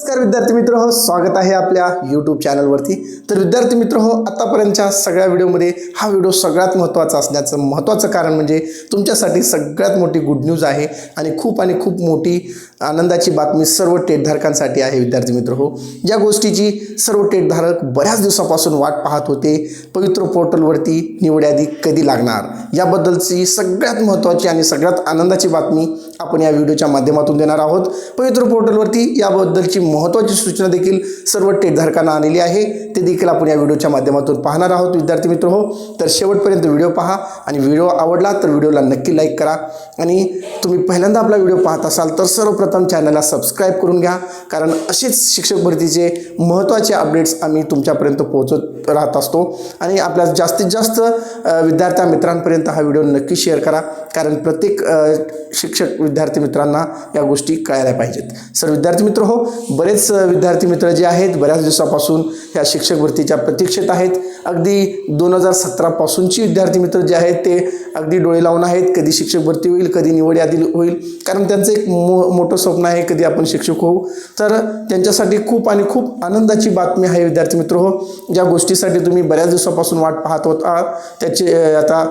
नमस्कार विद्यार्थी मित्र हो स्वागत आहे आपल्या यूट्यूब चॅनलवरती तर विद्यार्थी मित्र हो आतापर्यंतच्या सगळ्या व्हिडिओमध्ये हा व्हिडिओ सगळ्यात महत्त्वाचा असण्याचं महत्त्वाचं कारण म्हणजे तुमच्यासाठी सगळ्यात मोठी गुड न्यूज आहे आणि खूप आणि खूप मोठी आनंदाची बातमी सर्व टेटधारकांसाठी आहे विद्यार्थी मित्र हो. ज्या गोष्टीची सर्व टेटधारक बऱ्याच दिवसापासून वाट पाहत होते. पवित्र पोर्टलवरती निवड यादी कधी लागणार? याबद्दलची सगळ्यात महत्त्वाची आणि सगळ्यात आनंदाची बातमी आपण या व्हिडिओच्या माध्यमातून देणार आहोत. पवित्र पोर्टलवरती याबद्दलची महत्त्वाची सूचना देखील सर्व टेटधारकांना आलेली आहे. ते देखील आपण या व्हिडिओच्या माध्यमातून पाहणार आहोत विद्यार्थी मित्र हो. तर शेवटपर्यंत व्हिडिओ पहा आणि व्हिडिओ आवडला तर व्हिडिओला नक्की लाईक करा. आणि तुम्ही पहिल्यांदा आपला व्हिडिओ पाहत असाल तर सर्वप्रथम चॅनलला सबस्क्राईब करून घ्या कारण असेच शिक्षक भरतीचे महत्त्वाचे अपडेट्स आम्ही तुमच्यापर्यंत पोहोचत राहत असतो. आणि आपल्या जास्तीत जास्त विद्यार्थ्या मित्रांपर्यंत हा व्हिडिओ नक्की शेअर करा कारण प्रत्येक शिक्षक विद्यार्थी मित्रांना या गोष्टी कळायला पाहिजेत. सर विद्यार्थी मित्र हो बरेच विद्यार्थी मित्र जे आहेत बऱ्याच दिवसापासून ह्या शिक्षक भरतीच्या प्रतीक्षेत आहेत. अगदी दोन हजार सतरापासूनची विद्यार्थी मित्र जे आहेत ते अगदी डोळे लावून आहेत कधी शिक्षक भरती होईल कधी निवड यादी होईल कारण त्यांचं एक मो मोठं स्वप्न आहे कधी आपण शिक्षक होऊ. तर त्यांच्यासाठी खूप आणि खूप आनंदाची बातमी आहे विद्यार्थी मित्र हो. ज्या गोष्टीसाठी तुम्ही बऱ्याच दिवसापासून वाट पाहत होता त्याचे आता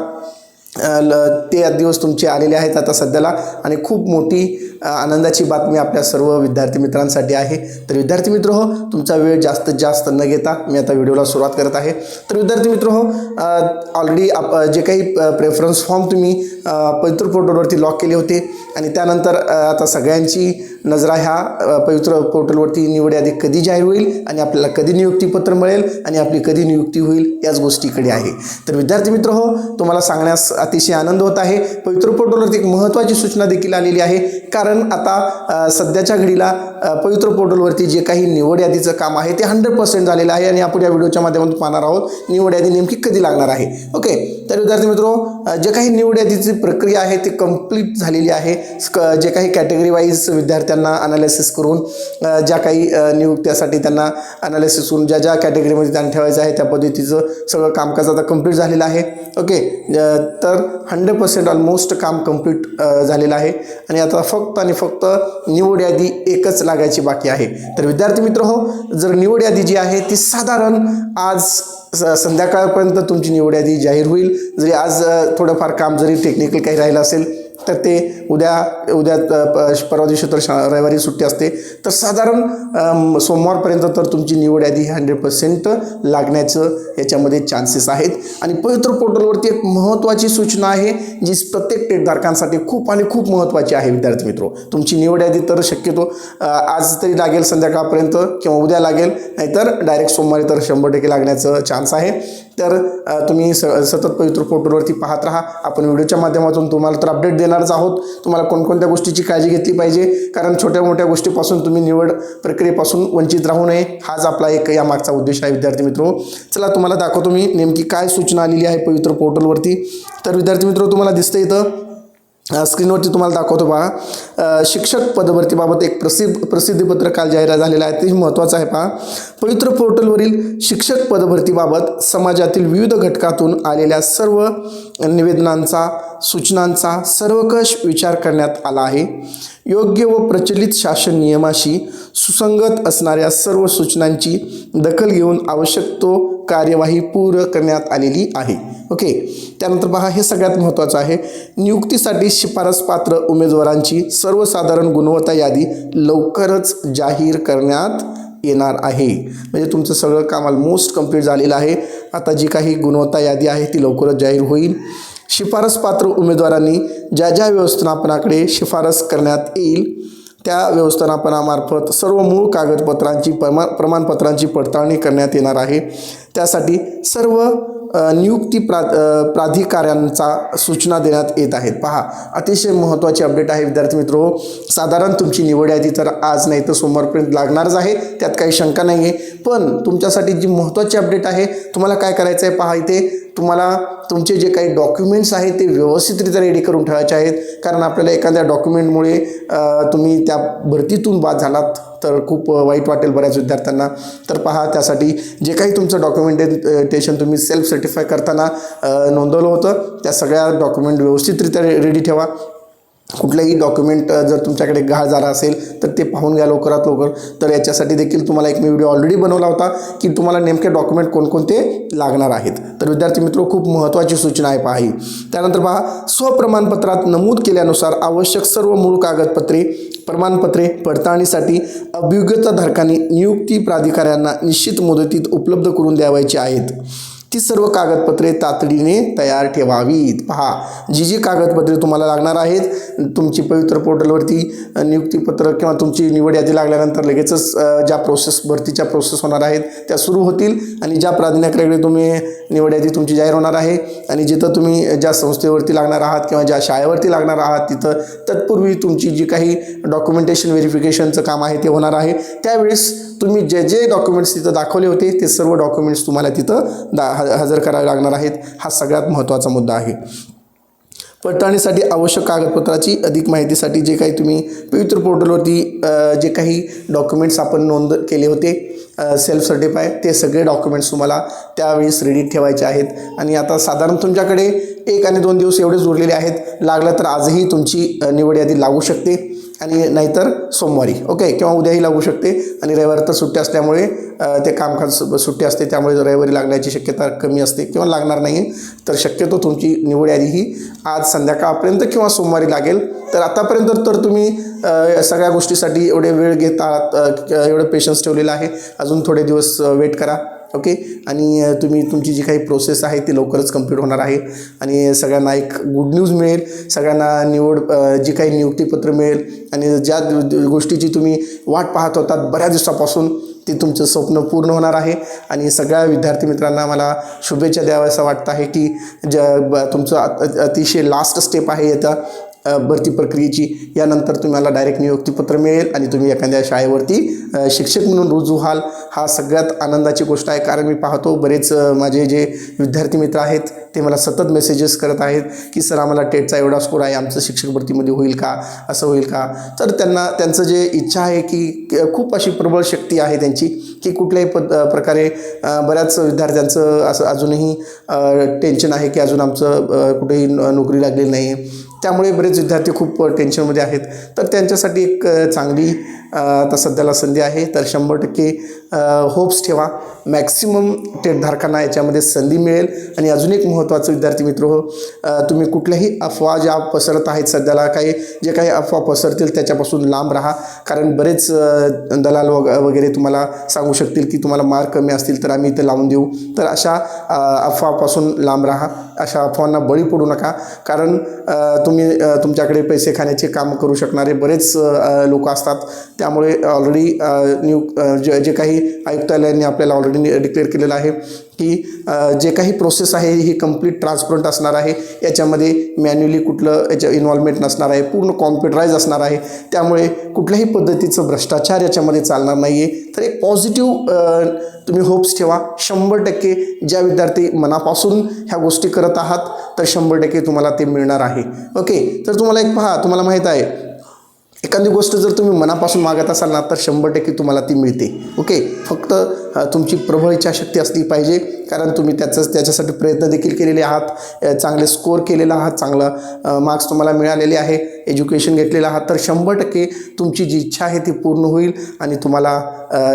ते दिवस तुमचे आलेले आहेत आता सध्याला. आणि खूप मोठी आनंदाची बातमी आपल्या सर्व विद्यार्थी मित्रांसाठी आहे. तर विद्यार्थी मित्र हो तुमचा वेळ जास्तीत जास्त न घेता मी आता व्हिडिओला सुरुवात करत आहे. तर विद्यार्थी मित्र हो ऑलरेडी आप जे काही प्रेफरन्स फॉर्म तुम्ही अ, पवित्र पोर्टलवरती लॉक केले होते. आणि त्यानंतर आता सगळ्यांची नजरा ह्या पवित्र पोर्टलवरती निवड यादी कधी जाहीर होईल आणि आपल्याला कधी नियुक्तीपत्र मिळेल आणि आपली कधी नियुक्ती होईल याच गोष्टीकडे आहे. तर विद्यार्थी मित्र हो तुम्हाला सांगण्यास अतिशय आनंद होत आहे. पवित्र पोर्टलवरती एक महत्त्वाची सूचना देखील आलेली आहे. कारण आता सध्याच्या घडीला पवित्र पोर्टलवरती जे काही निवड यादीचं काम आहे ते हंड्रेड पर्सेंट झालेलं आहे आणि आपण या व्हिडिओच्या माध्यमातून पाहणार आहोत निवड यादी नेमकी कधी लागणार आहे. ओके? तर विद्यार्थी मित्रो हो, जे काही निवड यादीची प्रक्रिया आहे ती कंप्लीट झालेली आहे. स्क- जे काही कॅटेगरी वाईज विद्यार्थ्यांना अनालिसिस करून ज्या काही नियुक्त्यासाठी त्यांना अनालिसिस करून ज्या ज्या कॅटेगरीमध्ये त्यांना ठेवायचं आहे त्या पद्धतीचं सगळं कामकाज आता कंप्लीट झालेलं आहे. ओके तर हंड्रेड पर्सेंट ऑलमोस्ट काम कंप्लीट झालेलं आहे. आणि आता फक्त आणि फक्त निवड यादी एकच लागायची बाकी आहे. तर विद्यार्थी मित्र हो जर निवड यादी जी आहे ती साधारण आज स- संध्याकाळपर्यंत तुमची निवड यादी जाहीर होईल. जरी आज थोडंफार काम जरी टेक्निकल काही राहिलं असेल तर ते उद्या उद्या परवा दिवशी तर शा रविवारी सुट्टी असते. तर साधारण सोमवारपर्यंत तर तुमची निवड यादी हंड्रेड पर्सेंट लागण्याचं याच्यामध्ये चान्सेस आहेत. आणि पवित्र पोर्टलवरती एक महत्त्वाची सूचना आहे जी प्रत्येक टेटधारकांसाठी खूप आणि खूप महत्त्वाची आहे विद्यार्थी मित्रो. तुमची निवड यादी तर शक्यतो आज तरी लागेल संध्याकाळपर्यंत किंवा उद्या लागेल नाहीतर डायरेक्ट सोमवारी तर शंभर टक्के लागण्याचं चान्स आहे. तर तुम्ही स सतत पवित्र पोर्टलवरती पाहत राहा. आपण व्हिडिओच्या माध्यमातून तुम्हाला तर अपडेट देणारच आहोत. तुम्हाला कोणकोणत्या गोष्टीची काळजी घेतली पाहिजे? कारण छोट्या मोठ्या गोष्टीपासून तुम्ही निवड प्रक्रियेपासून वंचित राहू नये. हाच आपला एक यामागचा उद्देश आहे विद्यार्थी मित्रो. चला तुम्हाला दाखवतो मी नेमकी काय सूचना आलेली आहे पवित्र पोर्टलवरती तर विद्यार्थी मित्र तुम्हाला दिसतं इथं स्क्रीनवरती तुम्हाला दाखवतो पहा शिक्षक पदभरतीबाबत एक प्रसिद्ध प्रसिद्धीपत्रक काल जाहीर झालेलं आहे. ते महत्त्वाचं आहे पहा. पवित्र पोर्टलवरील शिक्षक पदभरतीबाबत समाजातील विविध घटकातून आलेल्या सर्व निवेदनांचा सूचनांचा सर्वकष विचार करण्यात आला आहे. योग्य व प्रचलित शासन नियमाशी सुसंगत असणाऱ्या सर्व सूचनांची दखल घेऊन आवश्यक तो कार्यवाही पूर्ण करण्यात आलेली आहे. ओके? त्यानंतर पहा हे सगळ्यात महत्त्वाचं आहे. नियुक्तीसाठी शिफारस पात्र उमेदवारांची सर्वसाधारण गुणवत्ता यादी लवकरच जाहीर करण्यात येणार आहे. म्हणजे तुमचं सगळं काम ऑलमोस्ट कंप्लीट झालेलं आहे. आता जी काही गुणवत्ता यादी आहे ती लवकरच जाहीर होईल. शिफारस पात्र उमेदवारांनी ज्या ज्या व्यवस्थापनाकडे शिफारस करण्यात येईल त्या व्यवस्थापनामार्फत सर्व मूळ कागदपत्रांची प्रमा प्रमाणपत्रांची पडताळणी करण्यात येणार आहे. त्यासाठी सर्व नियुक्ती प्रा प्राधिकाऱ्यांचा सूचना देण्यात येत आहेत. पहा अतिशय महत्त्वाची अपडेट आहे विद्यार्थी मित्र. साधारण तुमची निवड यादी तर आज नाही तर सोमवारपर्यंत लागणारच आहे. त्यात काही शंका नाही आहे पण तुमच्यासाठी जी महत्त्वाची अपडेट आहे तुम्हाला काय करायचं आहे पहा इथे? तुम्हाला तुमचे जे काही डॉक्युमेंट्स आहेत ते व्यवस्थितरित्या रेडी करून ठेवायचे आहेत. कारण आपल्याला एखाद्या डॉक्युमेंटमुळे तुम्ही त्या भरतीतून बाद झालात तर खूप वाईट वाटेल बऱ्याच विद्यार्थ्यांना. तर पहा त्यासाठी जे काही तुमचं डॉक्युमेंटेशन तुम्ही सेल्फ सर्टिफाय करताना नोंदवलं होतं. त्या सगळ्या डॉक्युमेंट व्यवस्थितरित्या रेडी ठेवा. कुठलंही डॉक्युमेंट जर तुमच्याकडे गहाळ झाला असेल तर ते पाहून घ्या लवकरात लवकर. तर याच्यासाठी देखील तुम्हाला एक मी व्हिडिओ ऑलरेडी बनवला होता की तुम्हाला नेमके डॉक्युमेंट कोणकोणते लागणार आहेत. तर विद्यार्थी मित्र खूप महत्त्वाची सूचना आहे पहा ही. त्यानंतर पहा स्वप्रमाणपत्रात नमूद केल्यानुसार आवश्यक सर्व मूळ कागदपत्रे प्रमाणपत्रे पडताळणीसाठी अभियोग्यताधारकांनी नियुक्ती प्राधिकाऱ्यांना निश्चित मुदतीत उपलब्ध करून द्यावायची आहेत. ती सर्व कागदपत्रे तातडीने तयार ठेवावीत. पहा जी जी कागदपत्रे तुम्हाला लागणार आहेत तुमची पवित्र पोर्टलवरती नियुक्तीपत्र किंवा तुमची निवड यादी लागल्यानंतर लगेचच ज्या प्रोसेस भरतीच्या प्रोसेस होणार आहेत त्या सुरू होतील आणि ज्या प्राधान्याकडे तुम्ही निवड यादी तुमची जाहीर होणार आहे आणि जिथं तुम्ही ज्या संस्थेवरती लागणार आहात किंवा ज्या शाळेवरती लागणार आहात तिथं तत्पूर्वी तुमची जी काही डॉक्युमेंटेशन व्हेरिफिकेशनचं काम आहे ते होणार आहे. त्यावेळेस तुम्ही जे जे डॉक्युमेंट्स तिथं दाखवले होते ते सर्व डॉक्युमेंट्स तुम्हाला तिथं दा ह- हजर करावे लागणार आहेत हा सगळ्यात महत्त्वाचा मुद्दा आहे. पडताळणीसाठी आवश्यक कागदपत्राची अधिक माहितीसाठी जे काही तुम्ही पवित्र पोर्टलवरती जे काही डॉक्युमेंट्स आपण नोंद केले होते सेल्फ सर्टिफाय ते सगळे डॉक्युमेंट्स तुम्हाला त्यावेळेस रेडी ठेवायचे आहेत. आणि आता साधारण तुमच्याकडे एक आणि दोन दिवस एवढेच उरलेले आहेत. लागलं तर आजही तुमची निवड यादी लागू शकते. आणि नाहीतर सोमवारी. ओके किंवा उद्याही लागू शकते. आणि रविवार तर सुट्टी असल्यामुळे ते कामकाज सु- सुट्टी असते. त्यामुळे रविवारी लागण्याची शक्यता कमी असते किंवा लागणार नाही तर शक्यतो तुमची निवड यादी ही आज संध्याकाळपर्यंत किंवा सोमवारी लागेल. तर आतापर्यंत तर तुम्ही सगळ्या गोष्टीसाठी एवढे वेळ घेत आहात एवढं पेशन्स ठेवलेलं आहे. अजून थोडे दिवस वेट करा. ओके आणि तुम्ही तुमची जी काही प्रोसेस आहे ती लवकरच कंप्लीट होणार आहे. आणि सगळ्यांना एक गुड न्यूज मिळेल. सगळ्यांना निवड जी काही नियुक्तीपत्र मिळेल. आणि ज्या गोष्टीची तुम्ही वाट पाहत होतात बऱ्याच दिवसापासून ते तुमचं स्वप्न पूर्ण होणार आहे. आणि सगळ्या विद्यार्थी मित्रांना मला शुभेच्छा द्यावं असं वाटतं आहे की ज ब- तुमचं अतिशय लास्ट स्टेप आहे याचा. भरती प्रक्रियेची यानंतर तुम्हाला डायरेक्ट नियुक्तीपत्र मिळेल आणि तुम्ही एखाद्या शाळेवरती शिक्षक म्हणून रुजू व्हाल. हा सगळ्यात आनंदाची गोष्ट आहे कारण मी पाहतो बरेच माझे जे विद्यार्थी मित्र आहेत ते मला सतत मेसेजेस करत आहेत की सर आम्हाला टेटचा एवढा स्कोर आहे आमचं शिक्षक भरतीमध्ये होईल का? असं होईल का? तर त्यांना त्यांचं जे इच्छा आहे की खूप अशी प्रबळ शक्ती आहे त्यांची की कुठल्याही पद प्रकारे बऱ्याच विद्यार्थ्यांचं असं अजूनही टेन्शन आहे की अजून आमचं कुठेही नोकरी लागलेली नाही आहे त्यामुळे बरेच विद्यार्थी खूप टेन्शनमध्ये आहेत. तर त्यांच्यासाठी एक चांगली आता सध्याला संधी आहे. तर शंभर टक्के होप्स ठेवा. मॅक्सिमम टेटधारकांना याच्यामध्ये संधी मिळेल. आणि अजून एक महत्त्वाचं विद्यार्थी मित्र हो तुम्ही कुठल्याही अफवा ज्या पसरत आहेत सध्याला काही जे काही अफवा पसरतील त्याच्यापासून लांब राहा. कारण बरेच दलाल वग वगैरे तुम्हाला सांगू शकतील की तुम्हाला मार्क कमी असतील तर आम्ही इथे लावून देऊ. तर अशा अफवापासून लांब राहा. अशा अफवांना बळी पडू नका. कारण तुम्ही तुमच्याकडे पैसे खाण्याचे काम करू शकणारे बरेच लोक असतात. त्यामुळे ऑलरेडी न्यू जे जे काही आयुक्तालयांनी आपल्याला ऑलरेडी डिक्लेअर केलेलं आहे की जे काही प्रोसेस आहे ही कंप्लीट ट्रान्सपरंट असणार आहे. याच्यामध्ये मॅन्युअली कुठलं याच्या इन्व्हॉल्वमेंट नसणार आहे. पूर्ण कॉम्प्युटराईज असणार आहे. त्यामुळे कुठल्याही पद्धतीचं भ्रष्टाचार याच्यामध्ये चालणार नाही आहे तर एक पॉझिटिव्ह तुम्ही होप्स ठेवा. शंभर टक्के ज्या विद्यार्थी मनापासून ह्या गोष्टी करत आहात तर शंभर टक्के तुम्हाला ते मिळणार आहे. ओके तर तुम्हाला एक पहा तुम्हाला माहीत आहे एखादी गोष्ट जर तुम्ही मनापासून मागत असाल ना तर शंभर टक्के तुम्हाला ती मिळते. ओके? फक्त तुमची प्रबळ इच्छाशक्ती असली पाहिजे कारण तुम्ही त्याचं त्याच्यासाठी प्रयत्न देखील केलेले आहात चांगले स्कोअर केलेला आहात चांगला मार्क्स तुम्हाला मिळालेले आहे. एज्युकेशन घेतलेलं आहात तर शंभर टक्के तुमची जी इच्छा आहे ती पूर्ण होईल आणि तुम्हाला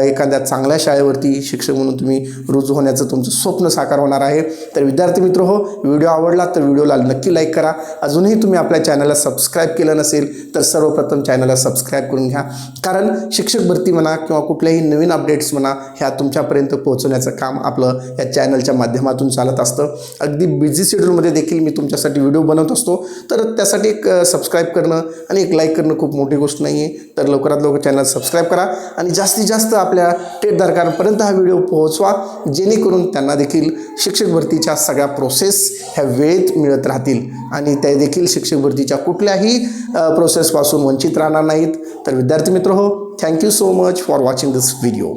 एखाद्या चांगल्या शाळेवरती शिक्षक म्हणून तुम्ही रुजू होण्याचं तुमचं स्वप्न साकार होणार आहे. तर विद्यार्थी मित्र हो व्हिडिओ आवडला तर व्हिडिओला नक्की लाईक करा. अजूनही तुम्ही आपल्या चॅनलला सबस्क्राईब केलं नसेल तर सर्वप्रथम चॅनलला सबस्क्राईब करून घ्या. कारण शिक्षक भरती म्हणा किंवा कुठल्याही नवीन अपडेट्स म्हणा ह्या तुमच्यापर्यंत पोहोचवण्याचं काम आपलं या चॅनलच्या माध्यमातून चालत असतं. अगदी बिझी शेड्यूलमध्ये देखील मी तुमच्यासाठी व्हिडिओ बनवत असतो. तर त्यासाठी एक सबस्क्राईब करणं आणि एक लाईक करणं खूप मोठी गोष्ट नाही आहे तर लवकरात लवकर चॅनल सबस्क्राईब करा आणि जास्तीत जास्त आपल्या टेटधारकांपर्यंत हा व्हिडिओ पोहोचवा जेणेकरून त्यांना देखील शिक्षक भरतीच्या सगळ्या प्रोसेस ह्या वेळेत मिळत राहतील. आणि ते देखील शिक्षक भरतीच्या कुठल्याही प्रोसेसपासून वंचित राहणार नाहीत. तर विद्यार्थी मित्र हो thank you so much for watching this video